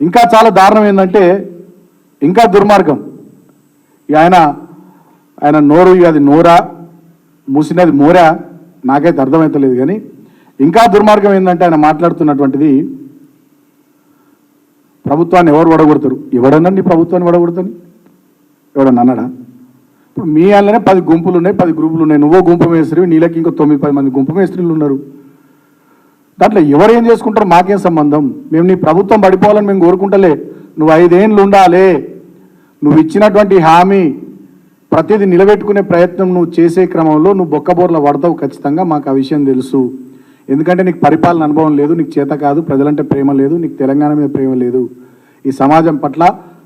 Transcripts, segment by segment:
ఇంకా చాలా దారుణం ఏంటంటే ఇంకా దుర్మార్గం. ఇక ఆయన ఆయన నోరు ఇక అది నోరా మూసినది మోరా నాకైతే అర్థమవుతలేదు కానీ ఇంకా దుర్మార్గం ఏంటంటే ఆయన మాట్లాడుతున్నటువంటిది ప్రభుత్వాన్ని ఎవరు వడగొడతారు? ఎవడనండి ప్రభుత్వాన్ని వడగొడతాను ఎవడన్నా అన్నాడా? ఇప్పుడు మీ వాళ్ళనే పది గుంపులు ఉన్నాయి పది గ్రూపులు ఉన్నాయి. నువ్వో గుంపు మేస్త్రీ నీళ్ళకి ఇంకో తొమ్మిది పది మంది గుంపు మేస్త్రీలు ఉన్నారు. దాంట్లో ఎవరు ఏం చేసుకుంటారో మాకేం సంబంధం? మేము నీ ప్రభుత్వం పడిపోవాలని మేము కోరుకుంటలే. నువ్వు ఐదేండ్లు ఉండాలే. నువ్వు ఇచ్చినటువంటి హామీ ప్రతిదీ నిలబెట్టుకునే ప్రయత్నం నువ్వు చేసే క్రమంలో నువ్వు బొక్కబోర్ల పడతావు ఖచ్చితంగా మాకు ఆ విషయం తెలుసు. ఎందుకంటే నీకు పరిపాలన అనుభవం లేదు నీకు చేత కాదు ప్రజలంటే ప్రేమ లేదు నీకు తెలంగాణ మీద ప్రేమ లేదు. ఈ సమాజం పట్ల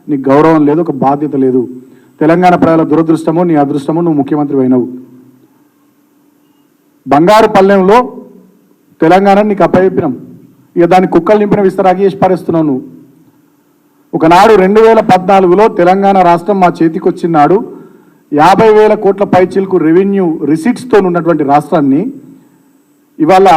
నీకు గౌరవం లేదు ఒక బాధ్యత లేదు. తెలంగాణ ప్రజల దురదృష్టమో నీ అదృష్టమో నువ్వు ముఖ్యమంత్రి అయినవు. బంగారు పల్లెంలో తెలంగాణ నీకు అప్పచెప్పినాం. ఇక దాన్ని కుక్కలు నింపిన విస్తరాగి చేసి పారేస్తున్నావు నువ్వు. ఒకనాడు రెండు వేల పద్నాలుగులో తెలంగాణ రాష్ట్రం మా చేతికి వచ్చినాడు యాభై వేల కోట్ల పైచీలకు రెవెన్యూ రిసీట్స్తో ఉన్నటువంటి రాష్ట్రాన్ని ఇవాళ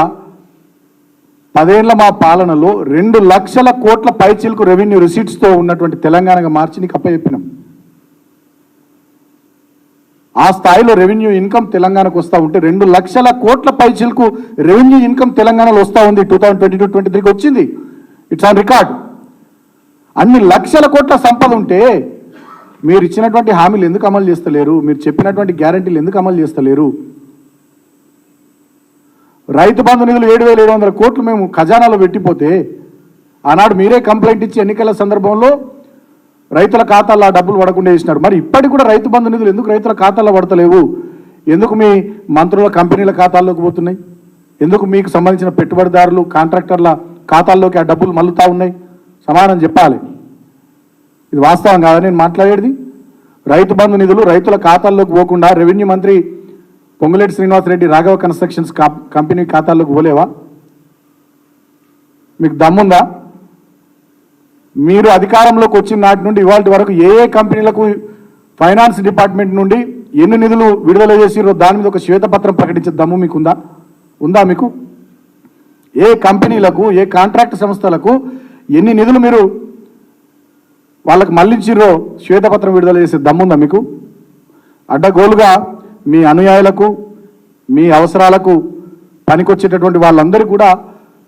పదేళ్ళ మా పాలనలో రెండు లక్షల కోట్ల పైచీలకు రెవెన్యూ రిసిట్స్తో ఉన్నటువంటి తెలంగాణగా మార్చి నీకు అప్పచెప్పినాం. ఆ స్థాయిలో రెవెన్యూ ఇన్కమ్ తెలంగాణకు వస్తూ ఉంటే రెండు లక్షల కోట్ల పైచీలకు రెవెన్యూ ఇన్కమ్ తెలంగాణలో వస్తూ ఉంది. Two thousand twenty two twenty త్రీకి వచ్చింది. ఇట్స్ ఆన్ రికార్డ్ అన్ని లక్షల కోట్ల సంపద ఉంటే మీరు ఇచ్చినటువంటి హామీలు ఎందుకు అమలు చేస్తలేరు? మీరు చెప్పినటువంటి గ్యారంటీలు ఎందుకు అమలు చేస్తలేరు? రైతు బంధు నిధులు ఏడు వేల ఏడు వందల కోట్లు మేము ఖజానాలో పెట్టిపోతే ఆనాడు మీరే కంప్లైంట్ ఇచ్చి ఎన్నికల సందర్భంలో రైతుల ఖాతాల్లో డబ్బులు పడకుండా చేసినారు మరి ఇప్పటికి కూడా రైతు బంధు నిధులు ఎందుకు రైతుల ఖాతాల్లో పడతలేవు? ఎందుకు మీ మంత్రుల కంపెనీల ఖాతాల్లోకి పోతున్నాయి? ఎందుకు మీకు సంబంధించిన పెట్టుబడిదారులు కాంట్రాక్టర్ల ఖాతాల్లోకి ఆ డబ్బులు మల్లుతా ఉన్నాయి? సమాధానం చెప్పాలి. ఇది వాస్తవం కాదని నేను మాట్లాడేది? రైతు బంధు నిధులు రైతుల ఖాతాల్లోకి పోకుండా రెవెన్యూ మంత్రి పొంగులేటి శ్రీనివాసరెడ్డి రాఘవ కన్స్ట్రక్షన్స్ కా- కంపెనీ ఖాతాల్లోకి పోలేవా? మీకు దమ్ముందా? మీరు అధికారంలోకి వచ్చిన నాటి నుండి ఇవాళ వరకు ఏ ఏ కంపెనీలకు ఫైనాన్స్ డిపార్ట్మెంట్ నుండి ఎన్ని నిధులు విడుదల చేసిరో దాని మీద ఒక శ్వేతపత్రం ప్రకటించే దమ్ము మీకుందా? ఉందా మీకు? ఏ కంపెనీలకు ఏ కాంట్రాక్ట్ సంస్థలకు ఎన్ని నిధులు మీరు వాళ్ళకి మళ్ళించిర్రో శ్వేతపత్రం విడుదల చేసే దమ్ముందా మీకు? అడ్డగోలుగా మీ అనుయాయులకు మీ అవసరాలకు పనికొచ్చేటటువంటి వాళ్ళందరూ కూడా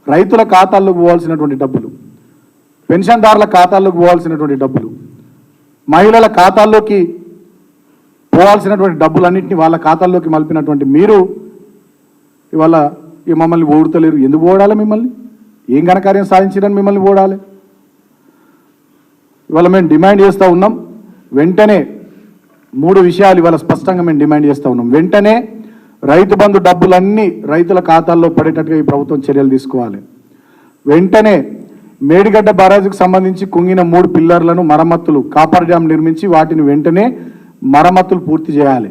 రైతుల ఖాతాల్లో పోవాల్సినటువంటి డబ్బులు. పెన్షన్దారుల ఖాతాల్లోకి పోవాల్సినటువంటి డబ్బులు మహిళల ఖాతాల్లోకి పోవాల్సినటువంటి డబ్బులన్నింటినీ వాళ్ళ ఖాతాల్లోకి మలిపినటువంటి మీరు ఇవాళ ఇక మమ్మల్ని ఓడుతలేరు. ఎందుకు ఓడాలి మిమ్మల్ని? ఏం ఘనకార్యం సాధించడానికి మిమ్మల్ని ఓడాలి? ఇవాళ మేము డిమాండ్ చేస్తూ ఉన్నాం. వెంటనే మూడు విషయాలు ఇవాళ స్పష్టంగా మేము డిమాండ్ చేస్తూ ఉన్నాం. వెంటనే రైతు బంధు డబ్బులన్నీ రైతుల ఖాతాల్లో పడేటట్టుగా ఈ ప్రభుత్వం చర్యలు తీసుకోవాలి. వెంటనే మేడిగడ్డ బారాజుకు సంబంధించి కుంగిన మూడు పిల్లర్లను మరమ్మతులు కాపర్ డ్యాం నిర్మించి వాటిని వెంటనే మరమ్మతులు పూర్తి చేయాలి.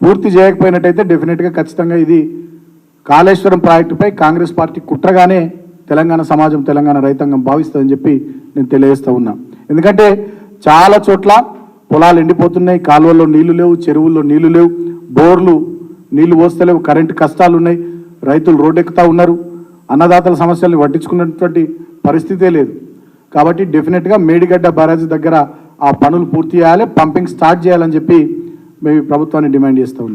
పూర్తి చేయకపోయినట్టయితే డెఫినెట్గా ఖచ్చితంగా ఇది కాళేశ్వరం ప్రాజెక్టుపై కాంగ్రెస్ పార్టీ కుట్రగానే తెలంగాణ సమాజం తెలంగాణ రైతాంగం భావిస్తుందని చెప్పి నేను తెలియజేస్తూ ఉన్నా. ఎందుకంటే చాలా చోట్ల పొలాలు ఎండిపోతున్నాయి కాలువల్లో నీళ్ళు లేవు చెరువుల్లో నీళ్ళు లేవు బోర్లు నీళ్ళు పోస్తలేవు కరెంటు కష్టాలు ఉన్నాయి రైతులు రోడ్డెక్కుతా ఉన్నారు అన్నదాతల సమస్యల్ని పట్టించుకున్నటువంటి పరిస్థితే లేదు. కాబట్టి డెఫినెట్గా మేడిగడ్డ బ్యారేజ్ దగ్గర ఆ పనులు పూర్తి చేయాలి పంపింగ్ స్టార్ట్ చేయాలని చెప్పి మేము ప్రభుత్వాన్ని డిమాండ్ చేస్తూ ఉన్నాం.